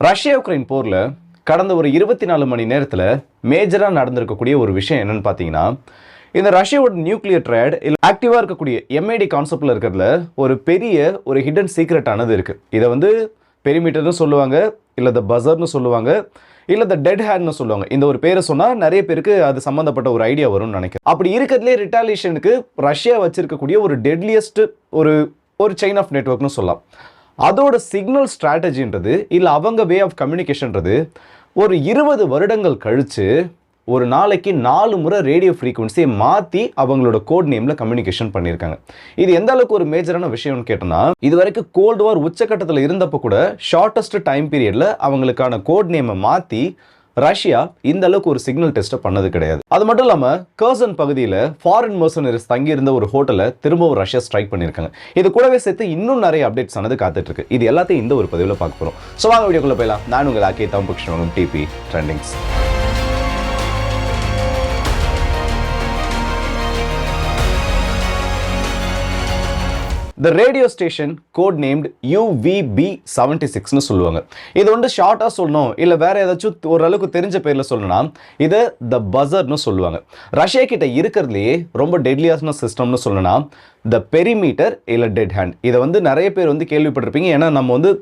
Russia Ukraine போரில் கடந்த ஒரு இருபத்தி நாலு மணி நேரத்தில் மேஜராக நடந்திருக்கக்கூடிய ஒரு விஷயம் என்னன்னு பார்த்தீங்கன்னா இந்த ரஷ்யாவோட நியூக்ளியர் ட்ரேட் இல்லை ஆக்டிவாக இருக்கக்கூடிய எம்ஐடி கான்செப்டில் இருக்கிறதுல ஒரு பெரிய ஒரு ஹிடன் சீக்ரெட் ஆனது இருக்குது இதை வந்து பெரிமீட்டர்னு சொல்லுவாங்க இல்லை த பசர்னு சொல்லுவாங்க இல்லை த டெட் ஹேண்ட்னு சொல்லுவாங்க. இந்த ஒரு பேரை சொன்னால் நிறைய பேருக்கு அது சம்மந்தப்பட்ட ஒரு ஐடியா வரும்னு நினைக்கிறேன். அப்படி இருக்கிறதுலே ரிட்டாலியேஷனுக்கு ரஷ்யா வச்சிருக்கக்கூடிய ஒரு டெட்லியஸ்ட் ஒரு ஒரு செயின் ஆஃப் நெட்ஒர்க்னு சொல்லலாம். அதோட சிக்னல் ஸ்ட்ராட்டஜின்றது இல்லை அவங்க வே ஆஃப் கம்யூனிகேஷன்றது ஒரு இருபது வருடங்கள் கழித்து ஒரு நாளைக்கு நாலு முறை ரேடியோ ஃப்ரீக்வன்சியை மாற்றி அவங்களோட கோட் நேமில் கம்யூனிகேஷன் பண்ணியிருக்காங்க. இது எந்த அளவுக்கு ஒரு மேஜரான விஷயம்னு கேட்டோம்னா இது வரைக்கும் கோல்டு வார் உச்சக்கட்டத்தில் இருந்தப்போ கூட ஷார்ட்டஸ்ட் டைம் பீரியடில் அவங்களுக்கான கோட் நேமை மாற்றி ரஷ்யா இந்த அளவுக்கு ஒரு சிக்னல் டெஸ்ட்டை பண்ணது கிடையாது. அது மட்டும் இல்லாமல் கர்சன் பகுதியில் ஃபாரின் மர்சனரிஸ் தங்கியிருந்த ஒரு ஹோட்டலை திரும்பவும் ரஷ்யா ஸ்ட்ரைக் பண்ணியிருக்காங்க. இது கூடவே சேர்த்து இன்னும் நிறைய அப்டேட்ஸ் ஆனது காத்துட்டு இருக்கு இது எல்லாத்தையும் இந்த ஒரு பதிவில் பார்க்க போகிறோம் ஸோ வாங்க வீடியோக்குள்ள போயிடலாம். நான் உங்கள் ஆக்கிய தம் DP trendings the radio station code named UVB seventy சிக்ஸ்னு சொல்லுவாங்க. இது வந்து ஷார்ட்டாக சொல்லணும் இல்லை வேறு ஏதாச்சும் ஓரளவுக்கு தெரிஞ்ச பேரில் சொல்லணும்னா இது த பசர்னு சொல்லுவாங்க. ரஷ்யா கிட்ட இருக்கிறதுலையே ரொம்ப டெட்லியாஸ்ன சிஸ்டம்னு சொல்லணும்னா த பெரிமீட்டர் இல்லை டெட் ஹேண்ட் இதை வந்து நிறைய பேர் வந்து கேள்விப்பட்டிருப்பீங்க. ஏன்னா நம்ம வந்து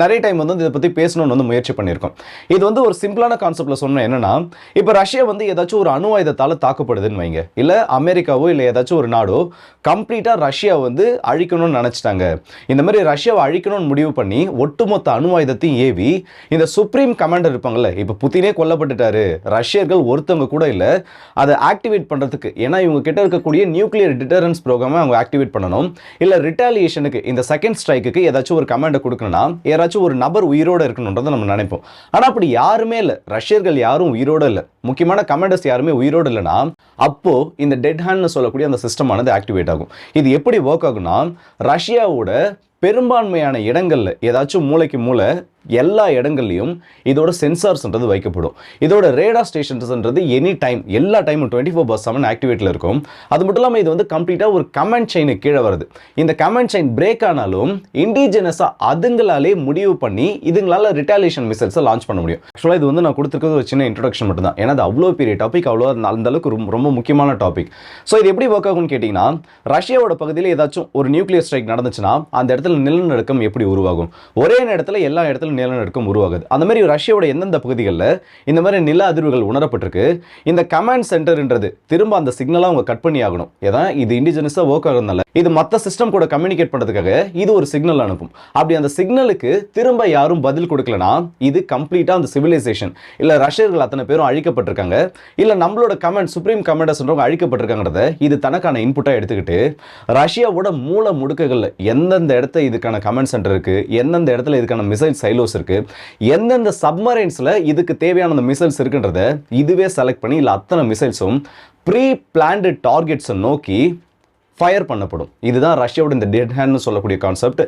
நிறைய டைம் வந்து இதை பற்றி பேசணும்னு வந்து முயற்சி பண்ணியிருக்கோம். இது வந்து ஒரு சிம்பிளான கான்செப்டில் சொன்னோம் என்னன்னா இப்போ ரஷ்யா வந்து ஏதாச்சும் ஒரு அணு ஆயுதத்தால் தாக்கப்படுதுன்னு வைங்க. இல்லை அமெரிக்காவோ இல்லை ஏதாச்சும் ஒரு நாடோ கம்ப்ளீட்டாக ரஷ்யா வந்து அழிக்கணும்னு நினச்சிட்டாங்க. இந்த மாதிரி ரஷ்யாவை அழிக்கணும்னு முடிவு பண்ணி ஒட்டுமொத்த அணு ஆயுதத்தையும் ஏவி இந்த சுப்ரீம் கமாண்டர் இருப்பாங்கல்ல இப்போ புத்தினே கொல்லப்பட்டுட்டாரு. ரஷ்யர்கள் ஒருத்தவங்க கூட இல்லை. அதை ஆக்டிவேட் பண்ணுறதுக்கு ஏன்னா இவங்க கிட்ட இருக்கக்கூடிய நியூக்ளியர் டிட்டரன்ஸ் ப்ரோக்ராமை அவங்க ஆக்டிவேட் பண்ணணும். இல்லை ரிட்டாலியேஷனுக்கு இந்த செகண்ட் ஸ்ட்ரைக்குக்கு ஏதாச்சும் ஒரு கமாண்டை கொடுக்கணும்னா யாராச்சும் ஒரு நபர் உயிரோடு இருக்கணுன்றதை நம்ம நினைப்போம். ஆனால் அப்படி யாருமே இல்லை. ரஷ்யர்கள் யாரும் உயிரோடு இல்லை. முக்கியமான கமாண்டர்ஸ் யாருமே உயிரோடு இல்லைன்னா அப்போது இந்த டெட் ஹேண்ட்னு சொல்லக்கூடிய அந்த சிஸ்டமானது ஆக்டிவேட் ஆகும். இது எப்படி ஒர்க் ஆகும்னா ரஷ்யாவோட பெரும்பான்மையான இடங்களில் ஏதாச்சும் மூளைக்கு மூளை எல்லா இடங்கள்லையும் இதோட சென்சார்ஸ்ன்றது வைக்கப்படும். இதோட ரேடா ஸ்டேஷன்ஸ்ன்றது எனி டைம் எல்லா டைமும் டுவெண்ட்டி ஃபோர் பஸ் செவன் ஆக்டிவேட்டில் இருக்கும். அது மட்டும் இல்லாமல் இது வந்து கம்ப்ளீட்டாக ஒரு கமெண்ட் செயினுக்கு கீழே வருது. இந்த கமெண்ட் செயின் பிரேக் ஆனாலும் இண்டிஜினஸாக அதுங்களாலே முடிவு பண்ணி இதுங்களால் ரிட்டாலியேஷன் மிசைல்ஸை லான்ச் பண்ண முடியும். ஆக்சுவலாக இது வந்து நான் கொடுத்துருக்கிறது ஒரு சின்ன இன்ட்ரடக்ஷன் மட்டும் தான் ஏன்னா அது அவ்வளோ பெரிய டாபிக் அவ்வளோ அந்த அளவுக்கு ரொம்ப ரொம்ப முக்கியமான டாபிக் ஸோ இது எப்படி ஒர்க் ஆகும்னு கேட்டிங்கன்னா ரஷ்யாவோட பகுதியில் ஏதாச்சும் ஒரு நியூக்ளியர் ஸ்ட்ரைக் நடந்துச்சுன்னா அந்த இடத்துல நிலநடுக்கம் எப்படி உருவாகும்? ஒரே நேரத்தில் எல்லா இடத்துல அதிர்வுகளும் நிலநடுக்கம் உருவாகுது. அந்த மாதிரி ரஷ்யாவோட எந்தெந்த பகுதிகளில் இந்த மாதிரி நில அதிர்வுகள் உணரப்பட்டிருக்கு? இந்த கமாண்ட் சென்டர்ன்றது திரும்ப அந்த சிக்னலாக அவங்க கட் பண்ணி ஆகணும். ஏன்னா இது இண்டிஜினஸாக ஒர்க் ஆகுறதுனால. இது மற்ற சிஸ்டம் கூட கம்யூனிகேட் பண்ணுறதுக்காக இது ஒரு சிக்னல் அனுப்பும். அப்படி அந்த சிக்னலுக்கு திரும்ப யாரும் பதில் கொடுக்கலனா இது கம்ப்ளீட்டாக அந்த சிவிலைசேஷன் இல்லை ரஷ்யர்கள் அத்தனை பேரும் அழிக்கப்பட்டிருக்காங்க. இல்லை நம்மளோட கமெண்ட் சுப்ரீம் கமாண்டர்ஸ்ன்றவங்க அழிக்கப்பட்டிருக்காங்கிறத இது தனக்கான இன்புட்டாக எடுத்துக்கிட்டு ரஷ்யாவோட மூல முடுக்குகளில் எந்தெந்த இடத்த இதுக்கான கமெண்ட் சென்டர் இருக்குது எந்தெந்த இடத்துல இதுக்கான மிசைல் சைலோஸ் இருக்குது எந்தெந்த சப்மரைன்ஸில் இதுக்கு தேவையான அந்த மிசைல்ஸ் இருக்குன்றத இதுவே செலக்ட் பண்ணி இல்லை அத்தனை மிசைல்ஸும் ப்ரீ பிளான்டு டார்கெட்ஸை நோக்கி ஃபயர் பண்ணப்படும். இதுதான் ரஷ்யாவோட இந்த டெட் ஹேண்ட்னு சொல்லக்கூடிய கான்செப்ட்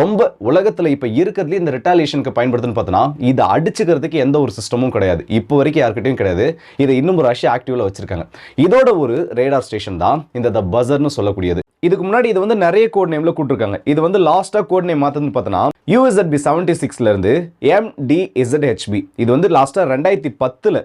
ரொம்ப உலகத்தில் இப்போ இருக்கிறதுலே இந்த ரிட்டாலியேஷனுக்கு பயன்படுத்துன்னு பார்த்தோன்னா இதை அடிச்சுக்கிறதுக்கு எந்த ஒரு சிஸ்டமும் கிடையாது. இப்போ வரைக்கும் யார்கிட்டையும் கிடையாது. இதை இன்னும் ரஷ்யா ஆக்டிவில் வச்சிருக்காங்க. இதோட ஒரு ரேடார் ஸ்டேஷன் தான் இந்த த பசர்னு சொல்லக்கூடியது. இதுக்கு முன்னாடி இது வந்து நிறைய கோட் நேமில் கூட்டிருக்காங்க. இது வந்து லாஸ்ட்டாக கோட் நேம் மாற்றதுன்னு பார்த்தோன்னா யூஎஸ்எட்பி செவன்டி சிக்ஸ்லேருந்து எம்டிஇசட்ஹெச்பி இது வந்து லாஸ்ட்டாக ரெண்டாயிரத்தி பத்தில்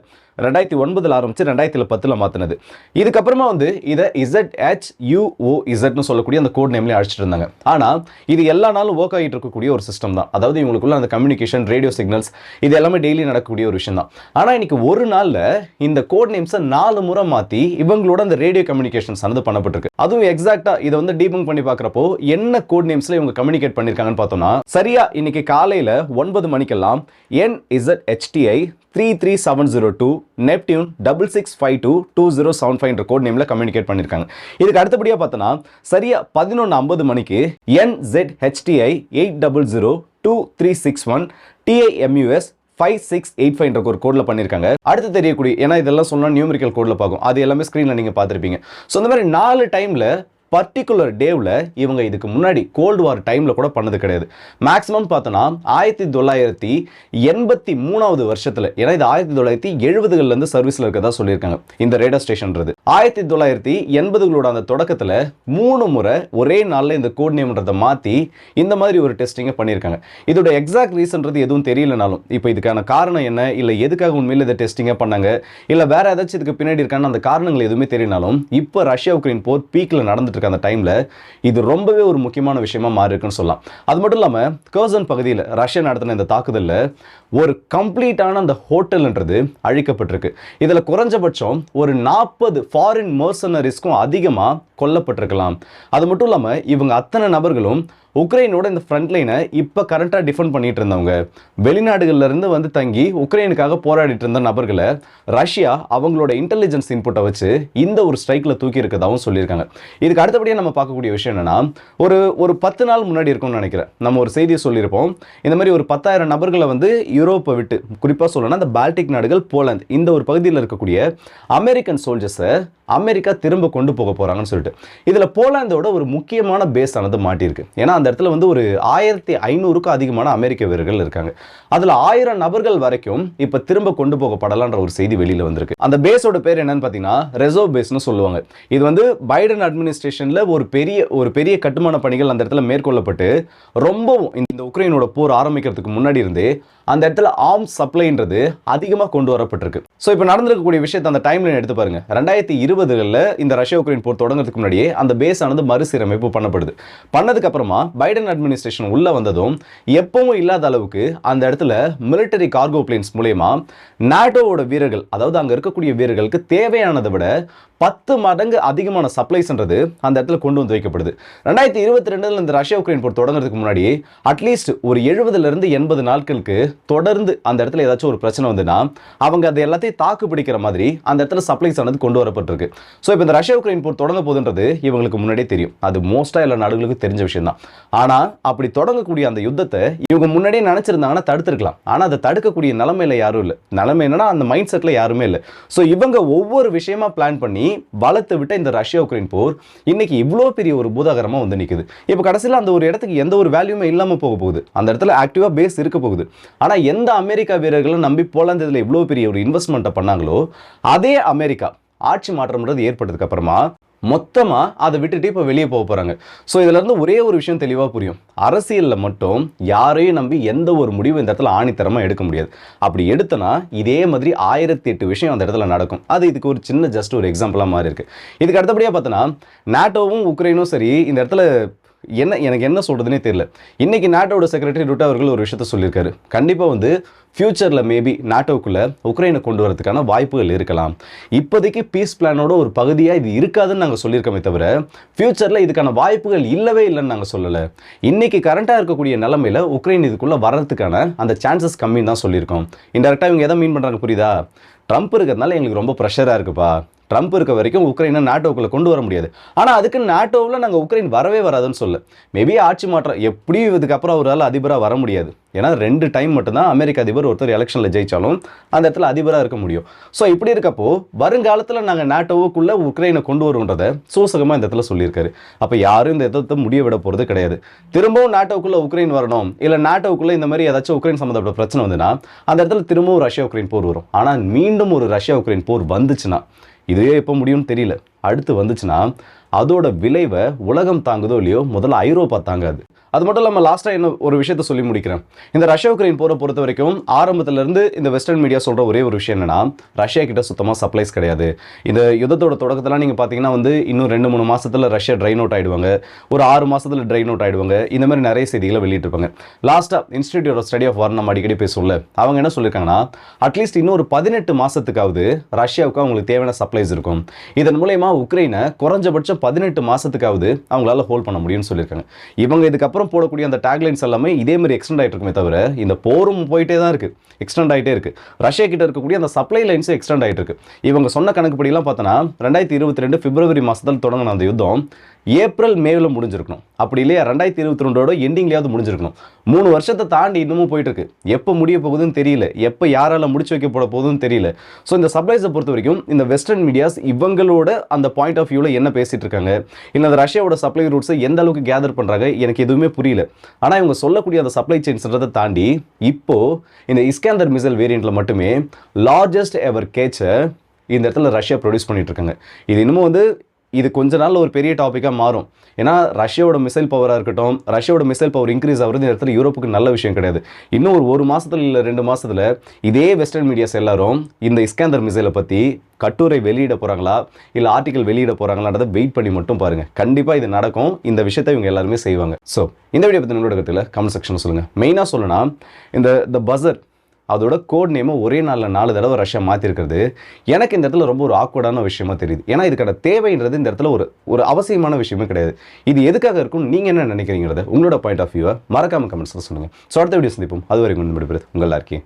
ரெண்டாயிரத்தி ஒன்பதில் ஆரம்பித்து ரெண்டாயிரத்தி பத்தில் மாற்றினது இதுக்கப்புறமா வந்து இதை இசட் ஹெச் யூஓ இசட்னு சொல்லக்கூடிய அந்த கோட் நேம்லேயே அழைச்சிட்டு இருந்தாங்க. ஆனால் இது எல்லா நாளும் ஒர்க் ஆகிட்டு இருக்கக்கூடிய ஒரு சிஸ்டம் தான். அதாவது இவங்களுக்குள்ள அந்த கம்யூனிகேஷன் ரேடியோ சிக்னல்ஸ் இது எல்லாமே டெய்லி நடக்கக்கூடிய ஒரு விஷயம் தான். ஆனால் இன்னைக்கு ஒரு நாளில் இந்த கோட் நேம்ஸை நாலு முறை மாற்றி இவங்களோட அந்த ரேடியோ கம்யூனிகேஷன்ஸ் ஆனது பண்ணப்பட்டிருக்கு. அதுவும் எக்ஸாக்டாக இதை வந்து டீபங் பண்ணி பார்க்குறப்போ என்ன கோட் நேம்ஸில் இவங்க கம்யூனிகேட் பண்ணியிருக்காங்கன்னு பார்த்தோம்னா சரியா இன்னைக்கு காலையில் ஒன்பது மணிக்கெல்லாம் N Z HDI three three seven zero two Neptune double six five two two zero seven five code நேமில் கம்யூனிகேட் பண்ணியிருக்காங்க இதுக்கு அடுத்தபடியாக பார்த்தோன்னா சரியாக பதினொன்று ஐம்பது மணிக்கு N Z HDI eight double zero two three six one DIMUS five six eight ஃபைவ்ன்ற ஒரு கோடில் பண்ணியிருக்காங்க அடுத்து தெரியக்கூடிய ஏன்னா இதெல்லாம் சொன்னால் நியூமரிக்கல் கோடில் பார்க்கும். அது எல்லாமே ஸ்க்ரீனில் நீங்கள் பார்த்துருப்பீங்க. ஸோ இந்த மாதிரி நாலு டைமில் பர்டிகுலர் டேவில் இவங்க இதுக்கு முன்னாடி கோல்டு வார் டைமில் கூட பண்ணது கிடையாது. மேக்ஸிமம் பார்த்தோன்னா ஆயிரத்தி தொள்ளாயிரத்தி எண்பத்தி மூணாவது வருஷத்தில் ஏன்னா இது ஆயிரத்தி தொள்ளாயிரத்தி எழுபதுகள்லேருந்து சர்வீஸில் இருக்கதா சொல்லியிருக்காங்க இந்த ரேடர் ஸ்டேஷன்றது ஆயிரத்தி தொள்ளாயிரத்தி எண்பதுகளோட அந்த தொடக்கத்தில் மூணு முறை ஒரே நாளில் இந்த கோட் நேம்ன்றதை மாற்றி இந்த மாதிரி ஒரு டெஸ்டிங்கை பண்ணியிருக்காங்க. இதோட எக்ஸாக்ட் ரீசன்றது எதுவும் தெரியலனாலும் இப்போ இதுக்கான காரணம் என்ன? இல்லை எதுக்காக உண்மையில் இதை டெஸ்டிங்காக பண்ணாங்க? இல்லை வேறு ஏதாச்சும் இதுக்கு பின்னாடி இருக்கான அந்த காரணங்கள் எதுவுமே தெரியலனாலும் இப்போ ரஷ்யா உக்ரைன் போர் பீக்கில் நடந்துட்டு இருக்க அந்த டைமில் இது ரொம்பவே ஒரு முக்கியமான விஷயமா மாறி இருக்குன்னு சொல்லலாம். அது மட்டும் இல்லாமல் கர்சன் பகுதியில் ரஷ்யா நடத்தின இந்த தாக்குதலில் ஒரு கம்ப்ளீட்டான அந்த ஹோட்டல்ன்றது அழிக்கப்பட்டிருக்கு. இதில் குறைஞ்சபட்சம் ஒரு நாற்பது ஃபாரின் மர்சனரிஸ்க்கும் அதிகமாக கொல்லப்பட்டிருக்கலாம். அது மட்டும் இல்லாமல் இவங்க அத்தனை நபர்களும் உக்ரைனோட இந்த ஃப்ரண்ட் லைனை இப்போ கரண்ட்டாக டிஃபெண்ட் பண்ணிட்டு இருந்தவங்க. வெளிநாடுகள்ல இருந்து வந்து தங்கி உக்ரைனுக்காக போராடிட்டு இருந்த நபர்களை ரஷ்யா அவங்களோட இன்டெலிஜென்ஸ் இன்புட்டை வச்சு இந்த ஒரு ஸ்ட்ரைக்கில் தூக்கி இருக்கதாகவும் சொல்லியிருக்காங்க. இதுக்கு அடுத்தபடியாக நம்ம பார்க்கக்கூடிய விஷயம் என்னென்னா ஒரு ஒரு பத்து நாள் முன்னாடி இருக்கும்னு நினைக்கிறேன். நம்ம ஒரு செய்தியை சொல்லியிருப்போம். இந்த மாதிரி ஒரு பத்தாயிரம் நபர்களை வந்து யூரோப்பை விட்டு குறிப்பாக சொல்லணும்னா அந்த பால்டிக் நாடுகள் போலந்து இந்த ஒரு பகுதியில் இருக்கக்கூடிய அமெரிக்கன் சோல்ஜர்ஸை அமெரிக்கா திரும்ப கொண்டு போக போகிறாங்கன்னு சொல்லிட்டு. இதில் போலாந்தோட ஒரு முக்கியமான பேஸ் ஆனது மாட்டியிருக்கு. ஏன்னா அந்த இடத்துல வந்து ஒரு ஆயிரத்தி ஐநூறுக்கும் அதிகமான அமெரிக்க வீரர்கள் இருக்காங்க. அதில் ஆயிரம் நபர்கள் வரைக்கும் இப்போ திரும்ப கொண்டு போகப்படலான்ற ஒரு செய்தி வெளியில் வந்திருக்கு. அந்த பேஸோட பேர் என்னன்னு பார்த்தீங்கன்னா ரிசர்வ் பேஸ்னு சொல்லுவாங்க. இது வந்து பைடன் அட்மினிஸ்ட்ரேஷனில் ஒரு பெரிய ஒரு பெரிய கட்டுமான பணிகள் அந்த இடத்துல மேற்கொள்ளப்பட்டு ரொம்பவும் இந்த உக்ரைனோட போர் ஆரம்பிக்கிறதுக்கு முன்னாடி இருந்தே அந்த இடத்துல ஆர்ம் சப்ளைன்றது அதிகமாக கொண்டு வரப்பட்டிருக்கு. ஸோ இப்போ நடந்திருக்கக்கூடிய விஷயத்தை அந்த டைம்லைன் எடுத்து பாருங்க. ரெண்டாயிரத்தி இருபதுகளில் இந்த ரஷ்யா உக்ரைன் போர் தொடங்குறதுக்கு முன்னாடியே அந்த பேஸ் ஆனது மறுசீரமைப்பு பண்ணப்படுது. பண்ணதுக்கு அப்புறமா பைடன் அட்மினிஸ்ட்ரேஷன் உள்ள வந்ததும் எப்பவும் இல்லாத அளவுக்கு அந்த இடத்துல மிலிட்டரி கார்கோ பிளேன்ஸ் மூலயமா நாட்டோவோட வீரர்கள் அதாவது அங்கே இருக்கக்கூடிய வீரர்களுக்கு தேவையானதை விட பத்து மடங்கு அதிகமான சப்ளைஸ்ன்றது அந்த இடத்துல கொண்டு வந்து வைக்கப்படுது. ரெண்டாயிரத்தி இருபத்தி ரெண்டுல இந்த ரஷ்யா உக்ரைன் போர் தொடங்குறதுக்கு முன்னாடி அட்லீஸ்ட் ஒரு எழுபதுலேருந்து எண்பது நாட்களுக்கு தொடர்ந்து அந்த இடத்துல ஏதாச்சும் ஒரு பிரச்சனை வந்துன்னா அவங்க அதை எல்லாத்தையும் தாக்கு பிடிக்கிற மாதிரி அந்த இடத்துல சப்ளைஸ் ஆனது கொண்டு வரப்பட்டிருக்கு. ஸோ இப்போ இந்த ரஷ்யா உக்ரைன் போர் தொடங்க போதுன்றது இவங்களுக்கு முன்னாடியே தெரியும். அது மோஸ்ட்டாக எல்லா நாடுகளுக்கும் தெரிஞ்ச விஷயம் தான் ஆனால் அப்படி தொடங்கக்கூடிய அந்த யுத்தத்தை இவங்க முன்னாடியே நினச்சிருந்தாங்கன்னா தடுத்திருக்கலாம். ஆனால் அதை தடுக்கக்கூடிய நிலமையில் யாரும் இல்லை. நிலமை என்னன்னா அந்த மைண்ட் செட்டில் யாருமே இல்லை. ஸோ இவங்க ஒவ்வொரு விஷயமா பிளான் பண்ணி வளர்த்து விட்ட இந்த ரஷ்யா உக்ரைன் போர் இன்னைக்கு இவ்வளோ பெரிய ஒரு பூதாகரமாக வந்து நிற்குது இப்போ கடைசியில் அந்த ஒரு இடத்துக்கு எந்த ஒரு வேல்யூமே இல்லாமல் போக போகுது. அந்த இடத்துல ஆக்டிவாக பேஸ் இருக்க போகுது. ஆனால் எந்த அமெரிக்கா வீரர்களும் நம்பி போலாந்து இதில் இவ்வளோ பெரிய ஒரு இன்வெஸ்ட்மெண்ட்டை பண்ணாங்களோ அதே அமெரிக்கா ஆட்சி மாற்றம்ன்றது ஏற்பட்டதுக்கு அப்புறமா மொத்தமாக அதை விட்டுட்டு இப்போ வெளியே போக போகிறாங்க ஸோ இதிலேருந்து ஒரே ஒரு விஷயம் தெளிவாக புரியும். அரசியலில் மட்டும் யாரையும் நம்பி எந்த ஒரு முடிவும் இந்த இடத்துல ஆணித்தரமாக எடுக்க முடியாது. அப்படி எடுத்தனா இதே மாதிரி ஆயிரத்தி எட்டு விஷயம் அந்த இடத்துல நடக்கும். அது இதுக்கு ஒரு சின்ன ஜஸ்ட் ஒரு எக்ஸாம்பிளாக மாறி இருக்கு இதுக்கு அடுத்தபடியாக பார்த்தோன்னா நாட்டோவும் உக்ரைனும் சரி இந்த இடத்துல என்ன எனக்கு என்ன சொல்கிறதுனே தெரியல. இன்னைக்கு நாட்டோட செக்ரட்டரி ருட்டா அவர்கள் ஒரு விஷயத்த சொல்லியிருக்காரு. கண்டிப்பாக வந்து ஃப்யூச்சரில் மேபி நாட்டோக்குள்ளே உக்ரைனை கொண்டு வரதுக்கான வாய்ப்புகள் இருக்கலாம். இப்போதைக்கு பீஸ் பிளானோட ஒரு பகுதியாக இது இருக்காதுன்னு நாங்கள் சொல்லியிருக்கோமே தவிர ஃப்யூச்சரில் இதுக்கான வாய்ப்புகள் இல்லவே இல்லைன்னு நாங்கள் சொல்லலை. இன்றைக்கி கரண்ட்டாக இருக்கக்கூடிய நிலமையில உக்ரைன் இதுக்குள்ளே வர்றதுக்கான அந்த சான்சஸ் கம்மின்னு தான் சொல்லியிருக்கோம். இன்டெரக்டாக இவங்க எதை மீன் பண்ணுறாங்க புரியுதா? ட்ரம்ப் இருக்கிறதுனால எங்களுக்கு ரொம்ப ப்ரெஷராக இருக்குப்பா. ட்ரம்ப் இருக்க வரைக்கும் உக்ரைனை நாட்டோக்குள்ளே கொண்டு வர முடியாது. ஆனால் அதுக்கு நாட்டோவில் நாங்கள் உக்ரைன் வரவே வராதுன்னு சொல்ல. மேபி ஆட்சி மாற்றம் எப்படியும் இதுக்கப்புறம் அவரால் அதிபராக வர முடியாது. ஏன்னா ரெண்டு டைம் மட்டும்தான் அமெரிக்க அதிபர் ஒருத்தர் எலெக்ஷனில் ஜெயிச்சாலும் அந்த இடத்துல அதிபராக இருக்க முடியும். ஸோ இப்படி இருக்கப்போ வருங்காலத்தில் நாங்கள் நாட்டோவுக்குள்ளே உக்ரைனை கொண்டு வருன்றதை சூசகமாக இந்த இடத்துல சொல்லியிருக்காரு. அப்போ யாரும் இந்த யுத்தத்தை முடிய விட போகிறது கிடையாது. திரும்பவும் நாட்டோவுக்குள்ளே உக்ரைன் வரணும். இல்லை நாட்டோவுக்குள்ளே இந்த மாதிரி ஏதாச்சும் உக்ரைன் சம்மந்தப்பட்ட பிரச்சனை வந்துன்னா அந்த இடத்துல திரும்பவும் ரஷ்யா உக்ரைன் போர் வரும். ஆனால் மீண்டும் ஒரு ரஷ்யா உக்ரைன் போர் வந்துச்சுன்னா இதுவே எப்போ முடியும்னு தெரியல. அடுத்து வந்துச்சுன்னா அதோட விளைவை உலகம் தாங்குதோ இல்லையோ முதல்ல ஐரோப்பா தாங்காது. அது மட்டும் இல்லாமல் லாஸ்ட்டாக என்ன ஒரு விஷயத்த சொல்லி முடிக்கிறேன். இந்த ரஷ்யா உக்ரைன் போரை பொறுத்த வரைக்கும் ஆரம்பத்திலேருந்து இந்த வெஸ்டர்ன் மீடியா சொல்கிற ஒரே ஒரு விஷயம் என்னென்னா ரஷ்யா கிட்ட சுத்தமாக சப்ளைஸ் கிடையாது. இந்த யுத்தத்தோட தொடக்கத்தில் நீங்கள் பார்த்தீங்கன்னா வந்து இன்னும் ரெண்டு மூணு மாதத்தில் ரஷ்யா ட்ரைன் அவுட் ஆகிடுவாங்க ஒரு ஆறு மாதத்தில் ட்ரைன் அவுட் ஆகிடுவாங்க இந்த மாதிரி நிறைய செய்திகளை வெளியிட்டிருப்பாங்க. லாஸ்ட்டாக institute of study of war நம்ம அடிக்கடி பேசல அவங்க என்ன சொல்லியிருக்காங்கன்னா அட்லீஸ்ட் இன்னும் ஒரு பதினெட்டு மாதத்துக்காவது ரஷ்யாவுக்கு அவங்களுக்கு தேவையான சப்ளைஸ் இருக்கும். இதன் மூலயமா உக்ரைனை குறைஞ்சபட்சம் பதினெட்டு மாதத்துக்காவது அவங்களால ஹோல்ட் பண்ண முடியும்னு சொல்லியிருக்காங்க. இவங்க இதுக்கப்புறம் போடக்கூடிய அந்த டேக்லைன்ஸ் எல்லாமே இதே மாதிரி எக்ஸ்டெண்ட் ஆகிட்டு இருக்குமே தவிர இந்த போரும் போயிட்டே தான் இருக்குது எக்ஸ்டெண்ட் ஆகிட்டே இருக்குது ரஷ்யா கிட்ட இருக்கக்கூடிய அந்த சப்ளை லைன்ஸும் எக்ஸ்டெண்ட் ஆகிட்டு இருக்கு. இவங்க சொன்ன கணக்குப்படிலாம் பார்த்தோன்னா ரெண்டாயிரத்தி இருபத்தி ரெண்டு பிப்ரவரி மாதத்தில் தொடங்கின அந்த யுத்தம் ஏப்ரல் மேவில் முடிஞ்சிருக்கணும். அப்படி இல்லையா? ரெண்டாயிரத்தி இருபத்தி ரெண்டோட எண்டிங்லேயாவது முடிஞ்சிருக்கணும். மூணு வருஷத்தை தாண்டி இன்னமும் போயிட்டு இருக்கு எப்போ முடிய போகுதுன்னு தெரியல. எப்போ யாரால முடிச்சு வைக்க போட போகுதுன்னு தெரியல. ஸோ இந்த சப்ளைஸை பொறுத்த வரைக்கும் இந்த வெஸ்டர்ன் மீடியாஸ் இவங்களோட அந்த பாயிண்ட் ஆஃப் வியூவில் என்ன பேசிட்டு இருக்காங்க? இல்லை அந்த ரஷ்யாவோட சப்ளை ரூட்ஸை எந்த அளவுக்கு கேதர் பண்ணுறாங்க எனக்கு எதுவுமே புரியல. ஆனால் இவங்க சொல்லக்கூடிய அந்த சப்ளை செயின்ஸ்ன்றதை தாண்டி இப்போது இந்த இஸ்கேந்தர் மிசைல் வேரியண்ட்டில் மட்டுமே லார்ஜஸ்ட் எவர் கேச்சை இந்த இடத்துல ரஷ்யா ப்ரொடியூஸ் பண்ணிட்டு இருக்காங்க. இது இன்னமும் வந்து இது கொஞ்ச நாள் ஒரு பெரிய டாப்பிக்காக மாறும். ஏன்னா ரஷ்யாவோட மிசைல் பவராக இருக்கட்டும் ரஷ்யாவோட மிசைல் பவர் இன்க்ரீஸ் ஆகுறது இந்த இடத்துல யூரோப்புக்கு நல்ல விஷயம் கிடையாது. இன்னும் ஒரு ஒரு மாசத்துல இல்லை ரெண்டு மாதத்தில் இதே வெஸ்டர்ன் மீடியாஸ் எல்லாரும் இந்த இஸ்கேந்தர் மிசைலை பற்றி கட்டுரை வெளியிட போகிறாங்களா இல்லை ஆர்டிக்கல் வெளியிட போகிறாங்களான்றதை வெயிட் பண்ணி மட்டும் பாருங்க. கண்டிப்பாக இது நடக்கும். இந்த விஷயத்தை இவங்க எல்லாருமே செய்வாங்க. ஸோ இந்த வீடியோ பற்றி நம்மளோட கருத்தில் கமெண்ட் செக்ஷன் சொல்லுங்கள் மெயினாக சொல்லணும்னா இந்த த பஸர் அதோட கோட் நேமை ஒரே நாளில் நாலு தடவை ரஷ்யா மாற்றிருக்கிறது எனக்கு இந்த இடத்துல ரொம்ப ஒரு ஆக்வர்டான விஷயமா தெரியுது. ஏன்னா இதுக்கான தேவைன்றது இந்த இடத்துல ஒரு ஒரு அவசியமான விஷயமே கிடையாது. இது எதுக்காக இருக்கும்னு நீங்கள் என்ன நினைக்கிறீங்கிறத உங்களோட பாயிண்ட் ஆஃப் வியூவை மறக்காம கமெண்ட்ஸில் சொல்லுங்கள் ஸோ அடுத்த வீடியோ சந்திப்போம். அது வரைக்கும் முடிப்பது உங்கள் எல்லாருக்கே